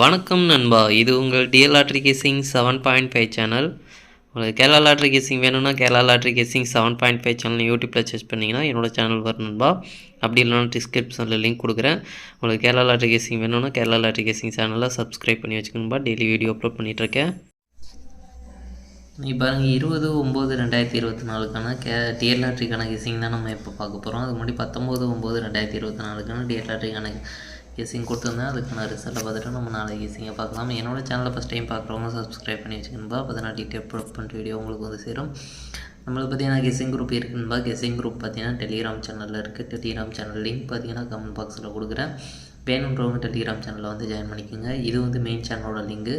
வணக்கம் நண்பா. இது உங்கள் DL lottery guessing seven point five channel உங்களுக்கு கேரளா லாட்ரி கேசிங் வேணும்னா Kerala lottery guessing seven point five channel யூடியூப்பில் சர்ச் பண்ணிங்கன்னா என்னோட சேனல் வரும் நண்பா. அப்படி இல்லைனா டிஸ்கிரிப்ஷனில் லிங்க் கொடுக்குறேன். உங்களுக்கு கேரளா லாட்ரி கேசிங் வேணும்னா கேரளா லாட்ரி கேசிங் சேனலை சப்ஸ்கிரைப் பண்ணி வச்சுக்கணும்பா டெய்லி வீடியோ அப்லோட் பண்ணிகிட்ருக்கேன் நீ பாருங்கள் இருபது ஒம்பது ரெண்டாயிரத்தி இருபத்தி நாலுக்கான கே டிஎல் லாட்ரிக்கான கெஸிங் தான் நம்ம இப்போ பார்க்க போகிறோம் அது முன்னாடி பத்தொம்போது ஒம்பது ரெண்டாயிரத்தி இருபத்தி நாலுக்கான டிஎல் லாட்ரிக்கான கெஸிங் கொடுத்துருந்தேன். அதுக்கான ரிசல்ட்டை பார்த்துட்டு நம்ம நாளைக்கு ஈஸியாக பார்க்கலாம். என்னோடய சேனலை ஃபஸ்ட் டைம் பார்க்குறவங்க சப்ஸ்கிரைப் பண்ணி வச்சுக்கணும்பா அப்போ தான் நான் டீட்டெயில் அப்லோட் பண்ணிட்டு வீடியோ உங்களுக்கு வந்து சேரும். நம்மளுக்கு பார்த்தீங்கன்னா கெஸிங் குரூப் இருக்குன்பா கெஸிங் குரூப் பார்த்தீங்கன்னா டெலிகிராம் சேனலில் இருக்குது டெலிகிராம் சேனல் லிங்க் பார்த்தீங்கன்னா கமெண்ட் பாக்ஸில் கொடுக்குறேன். வேணுன்றவங்க டெலிகிராம் சேனலில் வந்து ஜாயின் பண்ணிக்கோங்க. இது வந்து மெயின் சேனலோட லிங்கு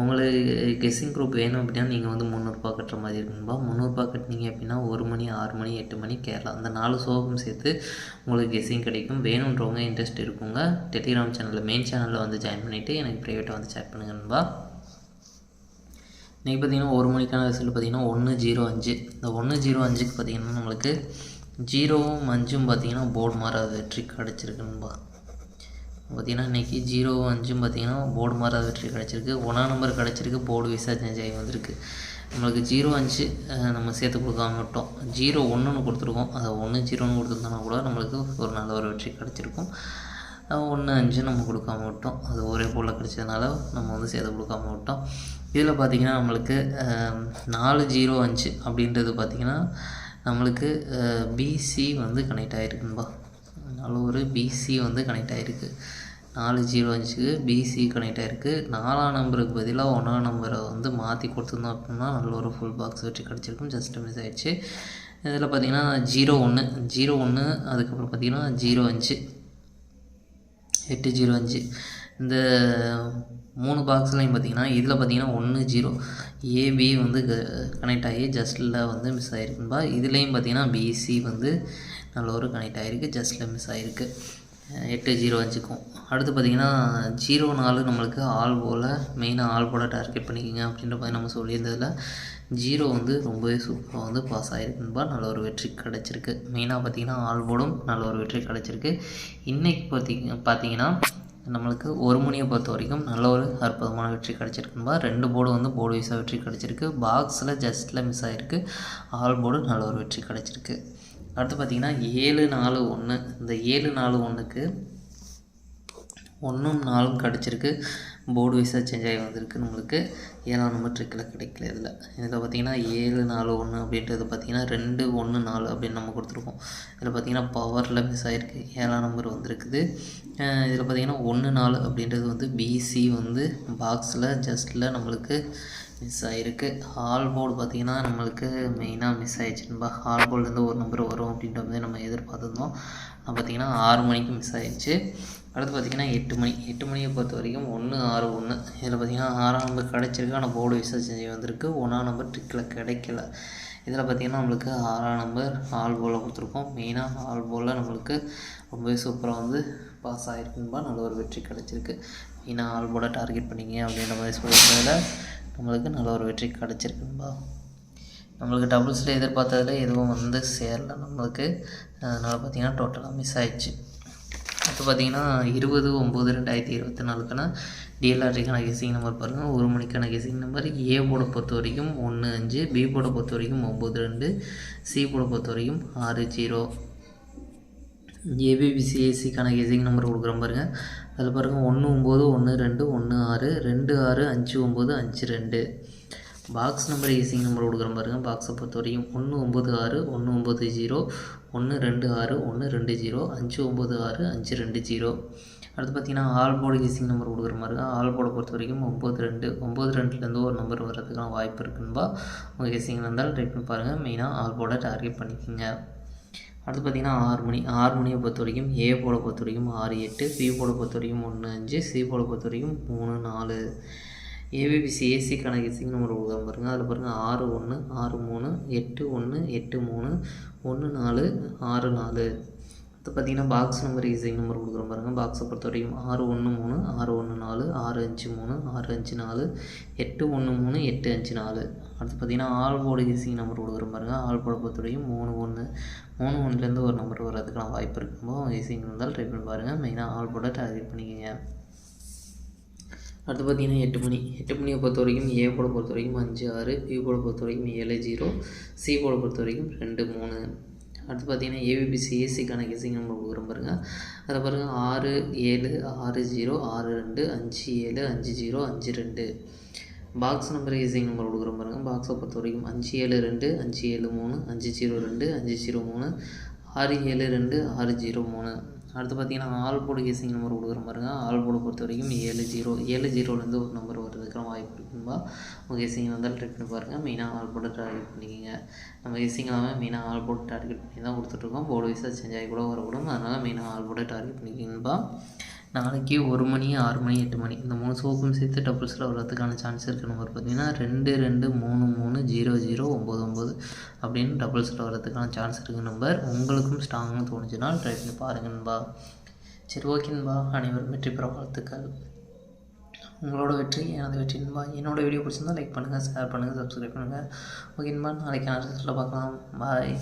உங்களுக்கு கெஸ்ஸிங் குரூப் வேணும் அப்படின்னா நீங்கள் வந்து முந்நூறுரூபா கட்டுற மாதிரி இருக்கும்பா முந்நூறுரூபா கட்டினீங்க அப்படின்னா ஒரு மணி ஆறு மணி எட்டு மணி கேரளா. அந்த நாலு சோகம் சேர்த்து உங்களுக்கு கெஸ்ஸிங் கிடைக்கும். வேணுன்றவங்க இன்ட்ரெஸ்ட் இருக்குங்க. டெலிகிராம் சேனலில் மெயின் சேனலில் வந்து ஜாயின் பண்ணிவிட்டு எனக்கு ப்ரைவேட்டாக வந்து சேட் பண்ணுங்கன்பா இன்றைக்கி பார்த்தீங்கன்னா ஒரு மணிக்கான ரிசல்ட் பார்த்தீங்கன்னா ஒன்று ஜீரோ அஞ்சு. இந்த ஒன்று ஜீரோ அஞ்சுக்கு பார்த்தீங்கன்னா நம்மளுக்கு ஜீரோவும் அஞ்சும் பார்த்தீங்கன்னா போர்டு மாறாத ட்ரிக் கிடச்சிருக்குன்பா பார்த்தீங்கன்னா இன்றைக்கி ஜீரோ அஞ்சும் பார்த்தீங்கன்னா போர்டு மாறாத வெற்றி கிடச்சிருக்கு. ஒன்றா நம்பர் கிடச்சிருக்கு போர்டு விசா சேஞ்ச் ஆகி வந்திருக்கு. நம்மளுக்கு ஜீரோ அஞ்சு நம்ம சேர்த்து கொடுக்காம விட்டோம். ஜீரோ ஒன்றுன்னு கொடுத்துருக்கோம். அதை ஒன்று ஜீரோன்னு கொடுத்துருந்தோம்னா கூட நம்மளுக்கு ஒரு நல்ல ஒரு வெற்றி கிடச்சிருக்கும். ஒன்று அஞ்சு நம்ம கொடுக்காம விட்டோம். அது ஒரே போல் கிடச்சதுனால நம்ம வந்து சேர்த்து கொடுக்காம விட்டோம். இதில் பார்த்திங்கன்னா நம்மளுக்கு நாலு ஜீரோ அஞ்சு அப்படின்றது பார்த்திங்கன்னா நம்மளுக்கு பிசி வந்து கனெக்ட் ஆகிருக்குன்பா நல்ல ஒரு பிசி வந்து கனெக்ட் ஆகிருக்கு நாலு ஜீரோ அஞ்சுக்கு பிசி கனெக்ட் ஆகிருக்கு நாலாம் நம்பருக்கு பதிலாக ஒன்றாம் நம்பரை வந்து மாற்றி கொடுத்துருந்தோம் அப்படின்னா நல்ல ஒரு ஃபுல் பாக்ஸ் வெற்றி கிடச்சிருக்கும். ஜஸ்ட் மிஸ் ஆகிடுச்சு இதில் பார்த்தீங்கன்னா ஜீரோ ஒன்று ஜீரோ ஒன்று அதுக்கப்புறம் பார்த்திங்கன்னா ஜீரோ அஞ்சு. எட்டு ஜீரோ அஞ்சு. இந்த மூணு பாக்ஸ்லையும் பார்த்தீங்கன்னா இதில் பார்த்தீங்கன்னா ஒன்று ஜீரோ ஏபி வந்து கனெக்ட் ஆகி ஜஸ்ட்டில் வந்து மிஸ் ஆகிருக்குன்பா இதுலேயும் பார்த்தீங்கன்னா பிசி வந்து நல்ல ஒரு கனெக்ட் ஆகிருக்கு ஜஸ்ட்டில் மிஸ் ஆகிருக்கு எட்டு ஜீரோ அஞ்சுக்கும். அடுத்து பார்த்தீங்கன்னா ஜீரோ நாலு நம்மளுக்கு ஆல் போல் மெயினாக ஆல் போல் டார்கெட் பண்ணிக்கோங்க அப்படின்ற மாதிரி நம்ம சொல்லியிருந்ததில் ஜீரோ வந்து ரொம்பவே சூப்பராக வந்து பாஸ் ஆகிருக்குன்பா நல்ல ஒரு வெற்றி கிடச்சிருக்கு. மெயினாக பார்த்தீங்கன்னா ஆல் போலும் நல்ல ஒரு வெற்றி கிடச்சிருக்கு. இன்றைக்கி பார்த்தீங்க பார்த்திங்கன்னா நம்மளுக்கு ஒரு மணியை பொறுத்த வரைக்கும் நல்ல ஒரு அற்புதமான வெற்றி கிடச்சிருக்குன்பா ரெண்டு போர்டு வந்து போர்டு வைஸாக வெற்றி கிடச்சிருக்கு. பாக்ஸில் ஜஸ்ட்டில் மிஸ் ஆகிருக்கு ஆல் போர்டு நல்ல ஒரு வெற்றி கிடச்சிருக்கு. அடுத்து பார்த்திங்கன்னா ஏழு நாலு ஒன்று இந்த ஏழு நாலு ஒன்றுக்கு ஒன்றும் நாலும் கிடச்சிருக்கு. போர்டு வைஸாக சேஞ்ச் ஆகி வந்திருக்கு. நம்மளுக்கு ஏழாம் நம்பர் ட்ரிக்கில் கிடைக்கல இதில். இதில் பார்த்தீங்கன்னா ஏழு நாலு ஒன்று அப்படின்றது பார்த்தீங்கன்னா ரெண்டு ஒன்று நாலு அப்படின்னு நம்ம கொடுத்துருக்கோம். இதில் பார்த்தீங்கன்னா பவரில் மிஸ் ஆகிருக்கு ஏழாம் நம்பர் வந்திருக்குது. இதில் பார்த்தீங்கன்னா ஒன்று நாலு அப்படின்றது வந்து பிசி வந்து பாக்ஸில் ஜஸ்ட்டில் நம்மளுக்கு மிஸ் ஆகிருக்கு ஹால் போர்டு பார்த்தீங்கன்னா நம்மளுக்கு மெயினாக மிஸ் ஆயிடுச்சுன்பா ஹால் போர்ட்லேருந்து ஒரு நம்பர் வரும் அப்படின்ற மாதிரி நம்ம எதிர்பார்த்துருந்தோம். அது பார்த்தீங்கன்னா ஆறு மணிக்கு மிஸ் ஆகிடுச்சு அடுத்து பார்த்தீங்கன்னா எட்டு மணி. எட்டு மணியை பொறுத்த வரைக்கும் ஒன்று ஆறு ஒன்று இதில் பார்த்தீங்கன்னா ஆறாம் நம்பர் கிடச்சிருக்கு. ஆனால் போர்டு விசாரிச்சு வந்திருக்கு. ஒன்றாம் நம்பர் ட்ரிக்கில் கிடைக்கல. இதில் பார்த்தீங்கன்னா நம்மளுக்கு ஆறாம் நம்பர் ஆல் போலில் கொடுத்துருக்கோம். மெயினாக ஆல் போலில் நம்மளுக்கு ரொம்பவே சூப்பராக வந்து பாஸ் ஆகிருக்குன்பா நல்ல ஒரு வெற்றி கிடச்சிருக்கு. மெயினாக ஆல் போல டார்கெட் பண்ணிங்க அப்படின்ற மாதிரி சொல்லியிருந்ததில் நம்மளுக்கு நல்ல ஒரு வெற்றி கிடச்சிருக்குன்பா நம்மளுக்கு டபுள்ஸில் எதிர்பார்த்ததில் எதுவும் வந்து சேரல. நம்மளுக்கு அதனால் பார்த்திங்கன்னா டோட்டலாக மிஸ் ஆயிடுச்சு. அடுத்து பார்த்தீங்கன்னா இருபது ஒம்பது ரெண்டாயிரத்தி இருபத்தி நாலுக்கான டிஎல்ஆர்டிக்கான கெசிங் நம்பர் பாருங்கள் ஒரு மணிக்கான கேசிங் நம்பர் ஏ போட பொறுத்த வரைக்கும் ஒன்று அஞ்சு பி போட பொறுத்த வரைக்கும் ஒம்பது ரெண்டு சி போட பொறுத்த வரைக்கும் ஆறு ஜீரோ ஏபிபிசிஏசிக்கான கேசிங் நம்பர் கொடுக்குறோம் பாருங்கள் அதில் பாருங்கள் ஒன்று ஒம்பது ஒன்று ரெண்டு ஒன்று ஆறு ரெண்டு ஆறு அஞ்சு ஒம்பது அஞ்சு ரெண்டு. பாக்ஸ் நம்பர் ஈஸிங் நம்பர் கொடுக்குற பாருங்கள் பாக்ஸை பொறுத்த வரைக்கும். ஒன்று ஒம்பது ஆறு ஒன்று ஒம்பது ஜீரோ ஒன்று ரெண்டு ஆறு ஒன்று ரெண்டு ஜீரோ அஞ்சு ஒம்பது ஆறு அஞ்சு ரெண்டு ஜீரோ. அடுத்து பார்த்தீங்கன்னா ஆல் போர்டு ஈஸிங் நம்பர் கொடுக்குற மாதிரி தான் ஆல் போர்டை பொறுத்த வரைக்கும் ஒம்பது ரெண்டு ஒம்பது ரெண்டுலேருந்து ஒரு நம்பர் வர்றதுக்கான வாய்ப்பு இருக்குன்பா? உங்கள் கெஸிங் இருந்தால் ட்ரை பண்ணி பாருங்கள் மெயினாக ஆல் போர்டை டார்கெட் பண்ணிக்கோங்க. அடுத்து பார்த்தீங்கன்னா ஆறு மணி ஆறு மணியை பொறுத்த வரைக்கும் ஏ போல பொறுத்த வரைக்கும் ஆறு எட்டு பி போல பொறுத்த வரைக்கும் ஒன்று அஞ்சு சி போல பொறுத்த வரைக்கும் மூணு நாலு. ஏபிபிசி ஏசி கணக்கு நம்பர் கொடுக்க பாருங்கள் அதில் பாருங்கள் ஆறு ஒன்று ஆறு மூணு எட்டு ஒன்று எட்டு மூணு ஒன்று நாலு ஆறு நாலு. அடுத்து பார்த்தீங்கன்னா பாக்ஸ் நம்பர் ஈஸிங் நம்பர் கொடுக்குறோம் பாருங்கள் பாக்ஸை பொறுத்த வரைக்கும் ஆறு ஒன்று மூணு ஆறு ஒன்று நாலு ஆறு அஞ்சு மூணு ஆறு அஞ்சு நாலு எட்டு ஒன்று மூணு எட்டு அஞ்சு நாலு. அடுத்து பார்த்தீங்கன்னா ஆல் போர்டு நம்பர் கொடுக்குற பாருங்கள் ஆல் போர்டை மூணு ஒன்று மூணு ஒன்றுலேருந்து ஒரு நம்பர் வர்றதுக்கான வாய்ப்பு இருக்கும்போது ஈஸிங் இருந்தால் ட்ரை பண்ணி பாருங்கள் மெயினாக ஆல் போர்டை டார்கெட் பண்ணிக்கோங்க. அடுத்து பார்த்தீங்கன்னா எட்டு மணி. எட்டு மணியை பொறுத்த வரைக்கும் ஏ போட பொறுத்த வரைக்கும் அஞ்சு ஆறு பி போட பொறுத்த வரைக்கும் ஏழு ஜீரோ சி போட பொறுத்த வரைக்கும் ரெண்டு மூணு. அடுத்து பார்த்தீங்கன்னா ஏபிபிசி ஏசிக்கான கெஸிங் நம்பர் கொடுக்குறோம் பாருங்கள் அதை பாருங்கள் ஆறு ஏழு ஆறு ஜீரோ ஆறு ரெண்டு அஞ்சு ஏழு அஞ்சு ஜீரோ அஞ்சு ரெண்டு. பாக்ஸ் நம்பர் ஈஸிங் நம்பர் கொடுக்குறோம் பாருங்கள் பாக்ஸை பொறுத்த வரைக்கும் அஞ்சு ஏழு ரெண்டு அஞ்சு ஏழு மூணு அஞ்சு ஜீரோ ரெண்டு அஞ்சு ஜீரோ மூணு ஆறு ஏழு ரெண்டு ஆறு ஜீரோ மூணு. அடுத்து பார்த்தீங்கன்னா ஆல் போர்டு கேசிங் நம்பர் கொடுக்குறோம் பாருங்க. ஆல் போர்டு பொறுத்த வரைக்கும் ஏழு ஜீரோ ஏழு ஜீரோலேருந்து ஒரு நம்பர் வர்றதுக்கான வாய்ப்பு இருக்குன்பா உங்கள் கேசிங் வந்தால் ட்ரை பண்ணி பாருங்கள் மெயினாக ஆல் போர்டு டார்கெட் பண்ணிக்கோங்க. நம்ம கேசிங் எல்லாமே மெயினாக ஆல் போர்டு டார்கெட் பண்ணி தான் கொடுத்துட்ருக்கோம் போர்டு வைஸாக சேஞ்ச் ஆகி கூட வரக்கூடும் அதனால் மெயினாக ஆல் போர்டு டார்கெட் பண்ணிக்கிங்கப்பா. நாளைக்கு ஒரு மணி ஆறு மணி எட்டு மணி. இந்த மூணு சோப்பும் சேர்த்து டபுள்ஸில் வர்றதுக்கான சான்ஸ் இருக்குது நம்பர் பார்த்தீங்கன்னா ரெண்டு ரெண்டு மூணு மூணு ஜீரோ ஜீரோ ஒம்பது ஒம்பது அப்படின்னு டபுள்ஸில் வர்றதுக்கான சான்ஸ் இருக்குது நம்பர் உங்களுக்கும் ஸ்ட்ராங்னு தோணுச்சுன்னா ட்ரை பண்ணி பாருங்கன்பா சரி ஓகேன்பா அனைவரும் வெற்றி பெற வாழ்த்துக்கள். உங்களோட வெற்றி எனது வெற்றின்பா என்னோட வீடியோ பிடிச்சிருந்தா லைக் பண்ணுங்கள் ஷேர் பண்ணுங்கள் சப்ஸ்கிரைப் பண்ணுங்கள் ஓகேன்பா நாளைக்கு நான் ரிசல்ட்டில் பார்க்கலாம். பாய்